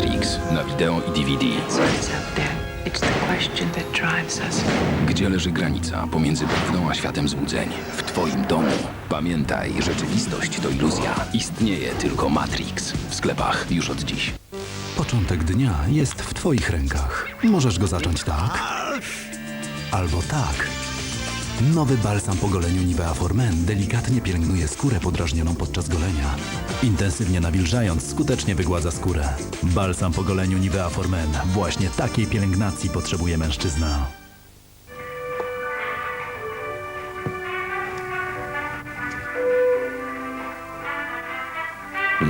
Matrix na wideo i DVD. Gdzie leży granica pomiędzy prawdą a światem złudzeń? W Twoim domu. Pamiętaj, rzeczywistość to iluzja. Istnieje tylko Matrix. W sklepach już od dziś. Początek dnia jest w Twoich rękach. Możesz go zacząć tak, albo tak. Nowy balsam po goleniu Nivea For Men delikatnie pielęgnuje skórę podrażnioną podczas golenia. Intensywnie nawilżając, skutecznie wygładza skórę. Balsam po goleniu Nivea For Men. Właśnie takiej pielęgnacji potrzebuje mężczyzna.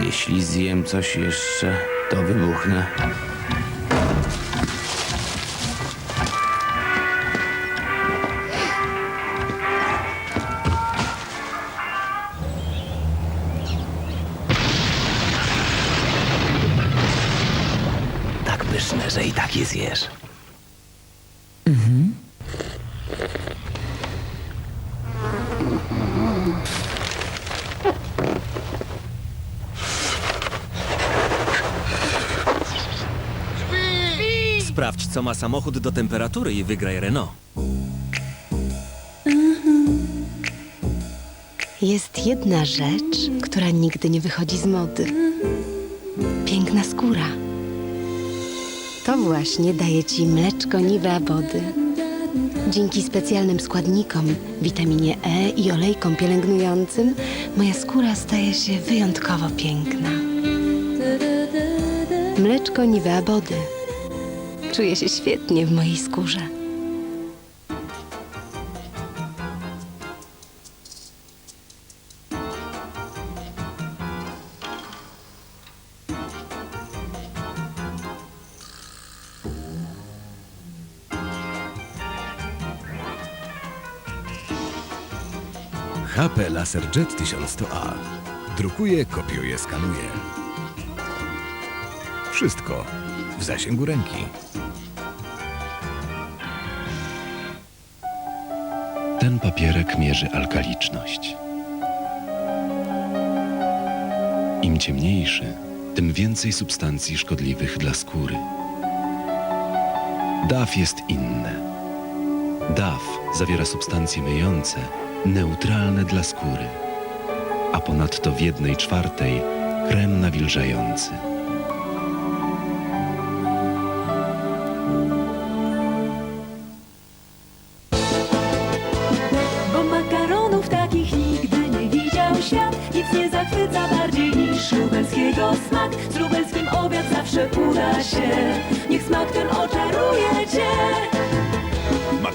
Jeśli zjem coś jeszcze, to wybuchnę. Je zjesz. Sprawdź, co ma samochód do temperatury i wygraj Renault. Jest jedna rzecz, która nigdy nie wychodzi z mody. Piękna skóra. To właśnie daje ci mleczko Nivea Body. Dzięki specjalnym składnikom, witaminie E i olejkom pielęgnującym, moja skóra staje się wyjątkowo piękna. Mleczko Nivea Body. Czuję się świetnie w mojej skórze. LaserJet 1100A. Drukuje, kopiuje, skanuje. Wszystko w zasięgu ręki. Ten papierek mierzy alkaliczność. Im ciemniejszy, tym więcej substancji szkodliwych dla skóry. DAF jest inne. DAF zawiera substancje myjące, neutralne dla skóry, a ponadto w jednej czwartej krem nawilżający.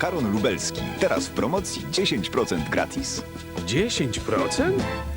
Makaron lubelski. Teraz w promocji 10% gratis. 10%?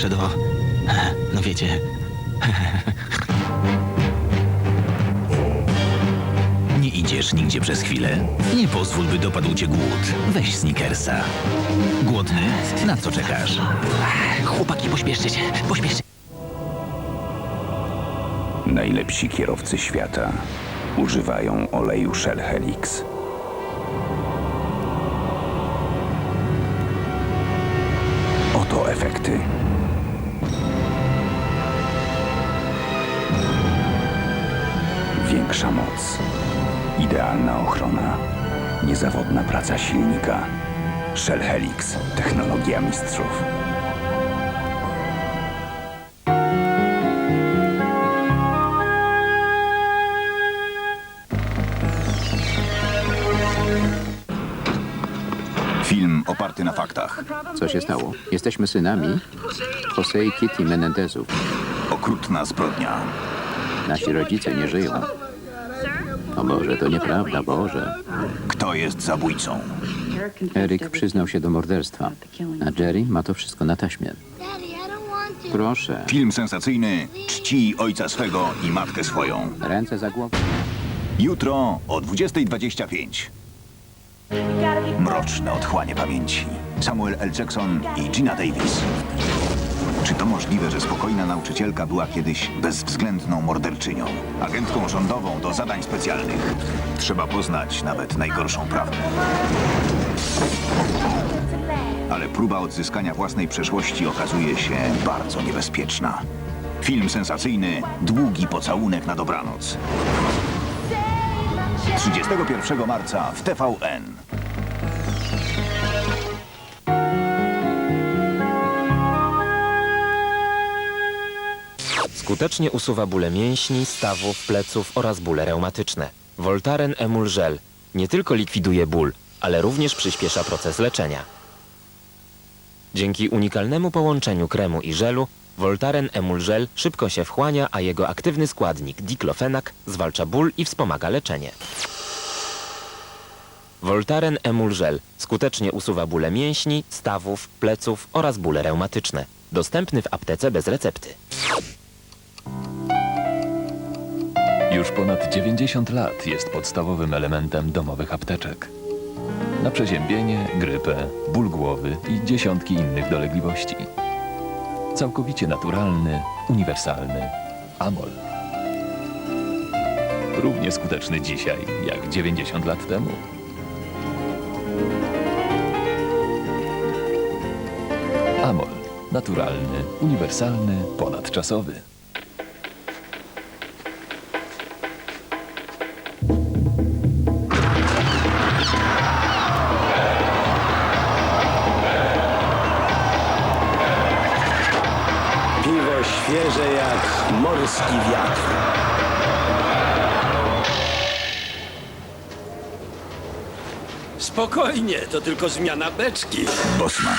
Muszę do... No wiecie... Nie idziesz nigdzie przez chwilę? Nie pozwól, by dopadł cię głód. Weź Snickersa. Głodny? Na co czekasz? Chłopaki, pośpieszcie się, pośpieszcie. Najlepsi kierowcy świata używają oleju Shell Helix. Idealna ochrona, niezawodna praca silnika. Shell Helix, technologia mistrzów. Film oparty na faktach. Co się stało? Jesteśmy synami Jose i Kitty Menendezów. Okrutna zbrodnia. Nasi rodzice nie żyją. O Boże, to nieprawda, Boże. Kto jest zabójcą? Eryk przyznał się do morderstwa, a Jerry ma to wszystko na taśmie. Proszę, Film sensacyjny czci ojca swego i matkę swoją. ręce za głowę. Jutro o 20.25. Mroczne otchłanie pamięci. Samuel L. Jackson i Gina Davis. Czy to możliwe, że spokojna nauczycielka była kiedyś bezwzględną morderczynią? Agentką rządową do zadań specjalnych. Trzeba poznać nawet najgorszą prawdę. Ale próba odzyskania własnej przeszłości okazuje się bardzo niebezpieczna. Film sensacyjny Długi pocałunek na dobranoc. 31 marca w TVN. Skutecznie usuwa bóle mięśni, stawów, pleców oraz bóle reumatyczne. Voltaren Emul Gel nie tylko likwiduje ból, ale również przyspiesza proces leczenia. Dzięki unikalnemu połączeniu kremu i żelu, Voltaren Emul Gel szybko się wchłania, a jego aktywny składnik diklofenak zwalcza ból i wspomaga leczenie. Voltaren Emul Gel skutecznie usuwa bóle mięśni, stawów, pleców oraz bóle reumatyczne. Dostępny w aptece bez recepty. Już ponad 90 lat jest podstawowym elementem domowych apteczek. Na przeziębienie, grypę, ból głowy i dziesiątki innych dolegliwości. Całkowicie naturalny, uniwersalny Amol. Równie skuteczny dzisiaj, jak 90 lat temu. Amol. Naturalny, uniwersalny, ponadczasowy. Morski wiatr. Spokojnie, to tylko zmiana beczki. Bosman.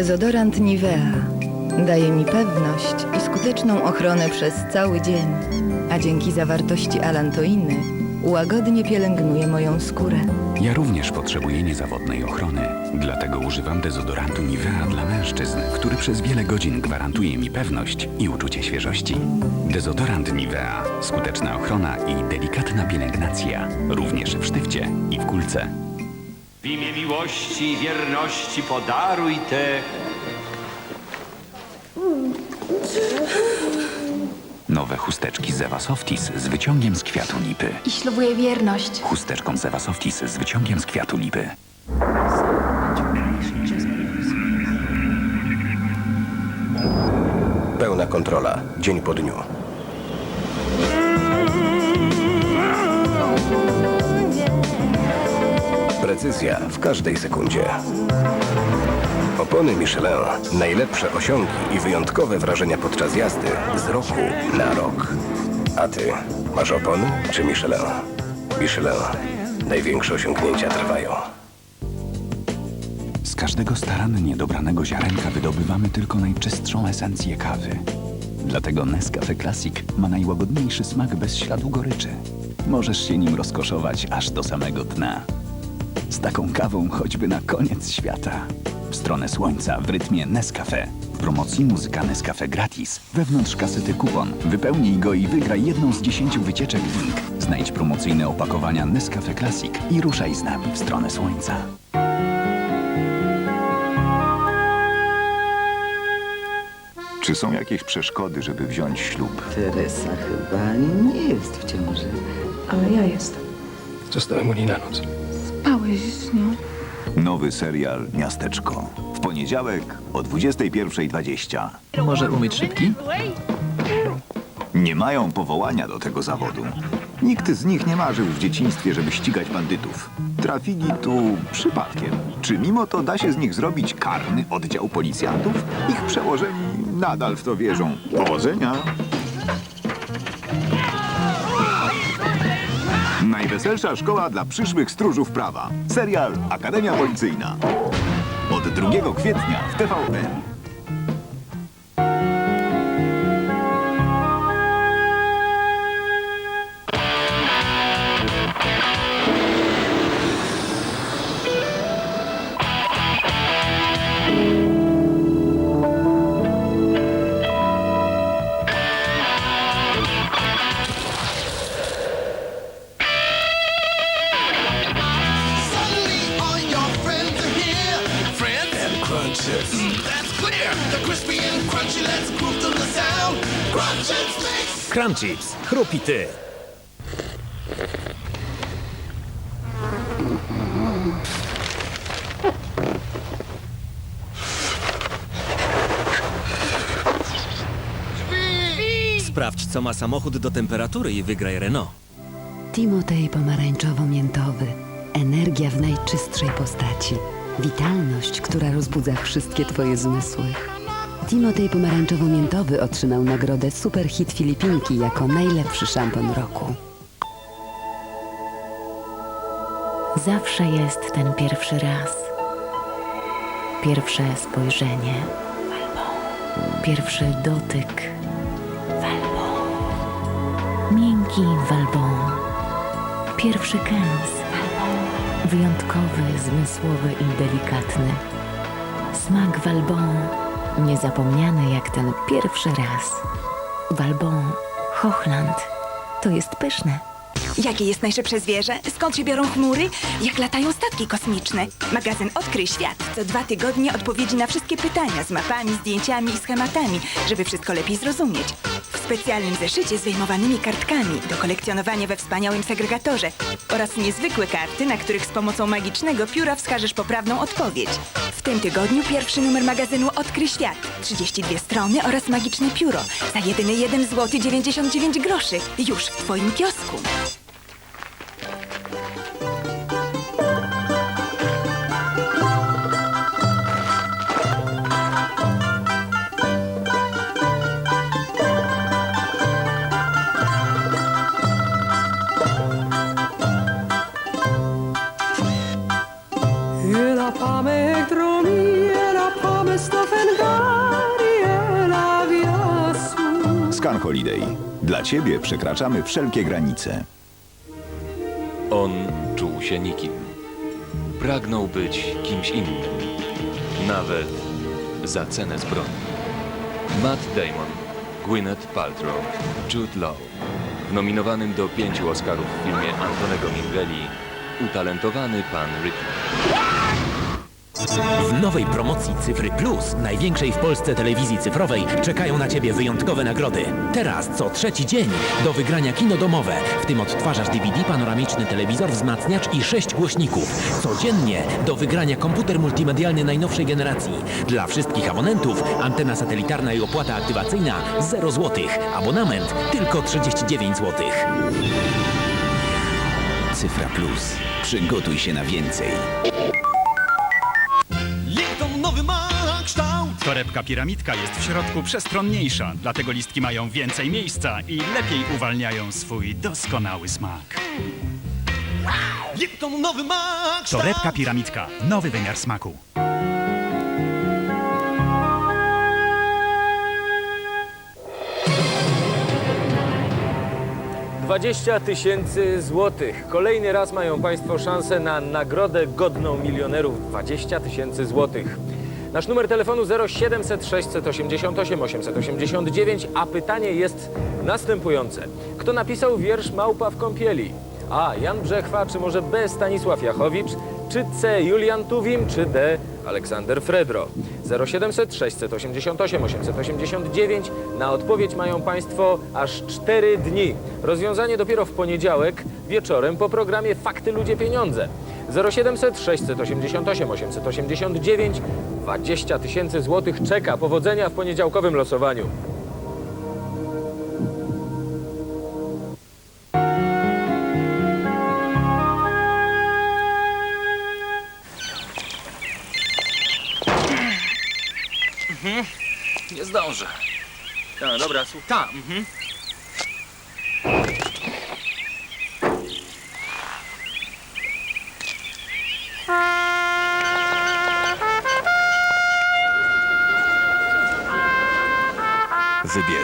Dezodorant Nivea daje mi pewność i skuteczną ochronę przez cały dzień, a dzięki zawartości alantoiny łagodnie pielęgnuje moją skórę. Ja również potrzebuję niezawodnej ochrony. Dlatego używam dezodorantu Nivea dla mężczyzn, który przez wiele godzin gwarantuje mi pewność i uczucie świeżości. Dezodorant Nivea. Skuteczna ochrona i delikatna pielęgnacja. Również w sztywcie i w kulce. W imię miłości i wierności podaruj te... Nowe chusteczki Zewa Softis z wyciągiem z kwiatu lipy. I ślubuję wierność. Chusteczką Zewa Softis z wyciągiem z kwiatu lipy. Pełna kontrola, dzień po dniu. Precyzja w każdej sekundzie. Opony Michelin. Najlepsze osiągi i wyjątkowe wrażenia podczas jazdy z roku na rok. A ty, masz opony czy Michelin? Michelin. Największe osiągnięcia trwają. Z każdego starannie dobranego ziarenka wydobywamy tylko najczystszą esencję kawy. Dlatego Nescafe Classic ma najłagodniejszy smak bez śladu goryczy. Możesz się nim rozkoszować aż do samego dna. Z taką kawą choćby na koniec świata. W stronę słońca w rytmie Nescafe. W promocji muzyka Nescafe gratis. Wewnątrz kasety kupon. Wypełnij go i wygraj jedną z dziesięciu wycieczek Link. Znajdź promocyjne opakowania Nescafe Classic i ruszaj z nami w stronę słońca. Czy są jakieś przeszkody, żeby wziąć ślub? Teresa chyba nie jest w ciąży. Ale ja jestem. Zostałem u niej na noc. Spałeś z nią. Nowy serial Miasteczko. W poniedziałek o 21.20. Może umyć szybki? Nie mają powołania do tego zawodu. Nikt z nich nie marzył w dzieciństwie, żeby ścigać bandytów. Trafili tu przypadkiem. Czy mimo to da się z nich zrobić karny oddział policjantów? Ich przełożeni nadal w to wierzą. Powodzenia! Najweselsza szkoła dla przyszłych stróżów prawa. Serial Akademia Policyjna. Od 2 kwietnia w TVN. Crunchips, chrupity. Sprawdź, co ma samochód do temperatury i wygraj Renault. Timotej pomarańczowo-miętowy. Energia w najczystszej postaci. Witalność, która rozbudza wszystkie twoje zmysły. Timotej pomarańczowo-miętowy otrzymał nagrodę Superhit Filipinki jako najlepszy szampon roku. Zawsze jest ten pierwszy raz. Pierwsze spojrzenie. Pierwszy dotyk. Miękki walbon. Pierwszy kęs. Wyjątkowy, zmysłowy i delikatny. Smak walbon. Niezapomniany jak ten pierwszy raz. Walbon. Hochland. To jest pyszne. Jakie jest najszybsze zwierzę? Skąd się biorą chmury? Jak latają statki kosmiczne? Magazyn Odkryj Świat. Co dwa tygodnie odpowiedzi na wszystkie pytania z mapami, zdjęciami i schematami, żeby wszystko lepiej zrozumieć. Specjalnym zeszycie z wyjmowanymi kartkami do kolekcjonowania we wspaniałym segregatorze oraz niezwykłe karty, na których z pomocą magicznego pióra wskażesz poprawną odpowiedź. W tym tygodniu pierwszy numer magazynu Odkryj Świat. 32 strony oraz magiczne pióro za jedyny 1 zł 99 groszy. Już w Twoim kiosku. Dla ciebie przekraczamy wszelkie granice. On czuł się nikim. Pragnął być kimś innym. Nawet za cenę zbroni. Matt Damon, Gwyneth Paltrow, Jude Law. W nominowanym do pięciu Oscarów w filmie Antonego Mingheli utalentowany pan Ripley. W nowej promocji Cyfry Plus, największej w Polsce telewizji cyfrowej, czekają na Ciebie wyjątkowe nagrody. Teraz, co trzeci dzień, do wygrania kino domowe, w tym odtwarzacz DVD, panoramiczny telewizor, wzmacniacz i sześć głośników. Codziennie do wygrania komputer multimedialny najnowszej generacji. Dla wszystkich abonentów antena satelitarna i opłata aktywacyjna 0 zł. Abonament tylko 39 zł. Cyfra Plus. Przygotuj się na więcej. Torebka piramidka jest w środku przestronniejsza, dlatego listki mają więcej miejsca i lepiej uwalniają swój doskonały smak. Lipton nowy ma kształt. Torebka piramidka. Nowy wymiar smaku. Dwadzieścia tysięcy złotych. Kolejny raz mają Państwo szansę na nagrodę godną milionerów 20 tysięcy złotych. Nasz numer telefonu 0700 688 889, a pytanie jest następujące. Kto napisał wiersz Małpa w kąpieli? A. Jan Brzechwa, czy może B. Stanisław Jachowicz, czy C. Julian Tuwim, czy D. Aleksander Fredro? 0700 688 889. Na odpowiedź mają Państwo aż 4 dni. Rozwiązanie dopiero w poniedziałek wieczorem po programie Fakty Ludzie Pieniądze. 0700 688 889 20 tysięcy złotych czeka. Powodzenia w poniedziałkowym losowaniu. Mhm. Nie zdążę. No, dobra, słuchaj. Ta, mhm.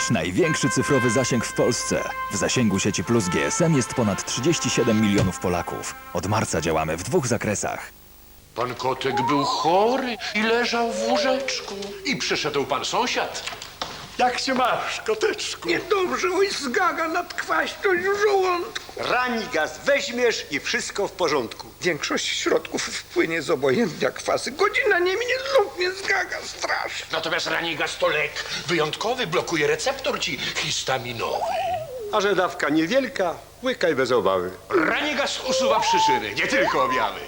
Wybierz największy cyfrowy zasięg w Polsce. W zasięgu sieci Plus GSM jest ponad 37 milionów Polaków. Od marca działamy w dwóch zakresach. Pan kotek był chory i leżał w łóżeczku. I przyszedł pan sąsiad. Jak się masz, koteczku? Niedobrze, oj zgaga, nadkwaśność w żołądku. Ranigas weźmiesz i wszystko w porządku. Większość środków wpłynie z obojętnia kwasy. Godzina nie minie, znów mnie zgaga strasznie. Natomiast Ranigas to lek wyjątkowy, blokuje receptor ci histaminowy. A że dawka niewielka, łykaj bez obawy. Ranigas usuwa przyszyry, nie tylko objawy.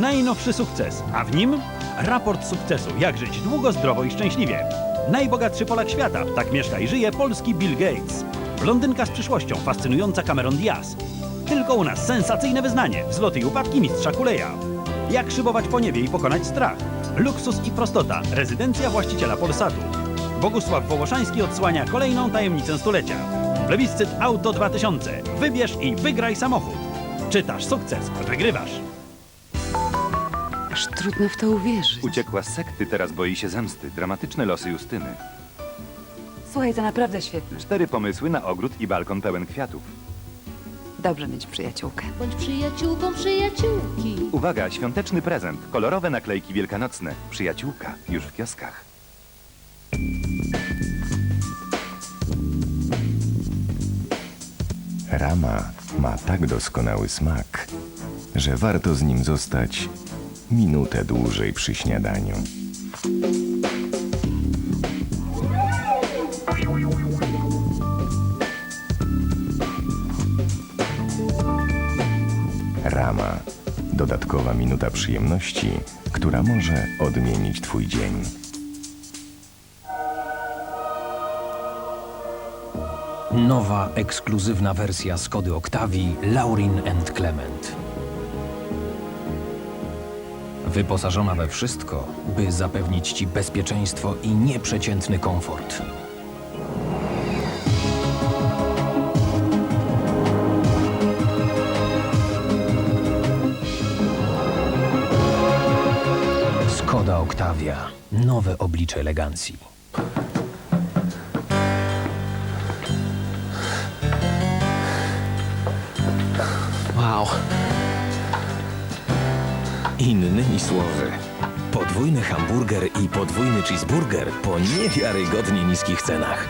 Najnowszy sukces, a w nim raport sukcesu. Jak żyć długo, zdrowo i szczęśliwie. Najbogatszy Polak świata, tak mieszka i żyje polski Bill Gates. Blondynka z przyszłością, fascynująca Cameron Diaz. Tylko u nas sensacyjne wyznanie, wzloty i upadki mistrza Kuleja. Jak szybować po niebie i pokonać strach. Luksus i prostota, rezydencja właściciela Polsatu. Bogusław Wołoszański odsłania kolejną tajemnicę stulecia. Plebiscyt Auto 2000. Wybierz i wygraj samochód. Czytasz sukces, wygrywasz. Aż trudno w to uwierzyć. Uciekła z sekty, teraz boi się zemsty. Dramatyczne losy Justyny. Słuchaj, to naprawdę świetne. Cztery pomysły na ogród i balkon pełen kwiatów. Dobrze mieć przyjaciółkę. Bądź przyjaciółką przyjaciółki. Uwaga, świąteczny prezent. Kolorowe naklejki wielkanocne. Przyjaciółka już w kioskach. Rama ma tak doskonały smak, że warto z nim zostać minutę dłużej przy śniadaniu. Rama. Dodatkowa minuta przyjemności, która może odmienić Twój dzień. Nowa, ekskluzywna wersja Skody Octavii Laurin and Clement. Wyposażona we wszystko, by zapewnić Ci bezpieczeństwo i nieprzeciętny komfort. Skoda Octavia. Nowe oblicze elegancji. Wow. Inny niż słowy. Podwójny hamburger i podwójny cheeseburger po niewiarygodnie niskich cenach.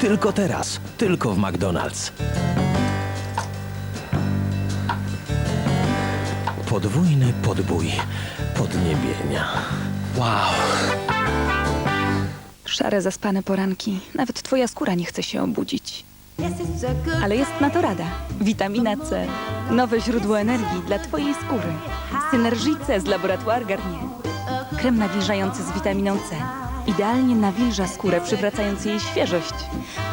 Tylko teraz, tylko w McDonald's. Podwójny podbój podniebienia. Wow. Szare, zaspane poranki. Nawet twoja skóra nie chce się obudzić. Ale jest na to rada. Witamina C. Nowe źródło energii dla twojej skóry. Synergii C z Laboratoire Garnier. Krem nawilżający z witaminą C. Idealnie nawilża skórę, przywracając jej świeżość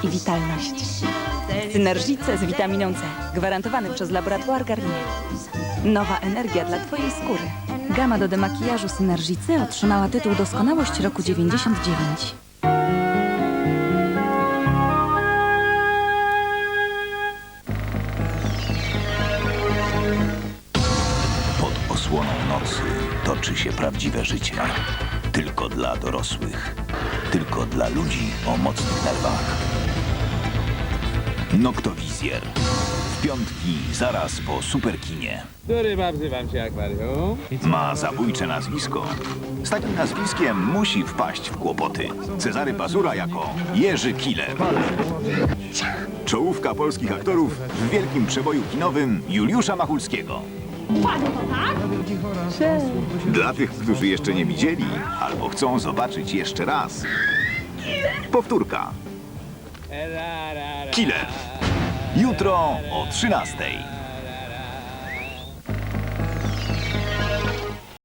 i witalność. Synergii C z witaminą C. Gwarantowany przez Laboratoire Garnier. Nowa energia dla twojej skóry. Gama do demakijażu Synergii C otrzymała tytuł Doskonałość roku 99. toczy się prawdziwe życie. Tylko dla dorosłych. Tylko dla ludzi o mocnych nerwach. Noktowizjer. W piątki zaraz po superkinie. Który ma wzywam cię akwarium? Ma zabójcze nazwisko. Z takim nazwiskiem musi wpaść w kłopoty. Cezary Pazura jako Jerzy Killer. Czołówka polskich aktorów w wielkim przeboju kinowym Juliusza Machulskiego. Dla tych, którzy jeszcze nie widzieli albo chcą zobaczyć jeszcze raz. Powtórka. Killer. Jutro o 13.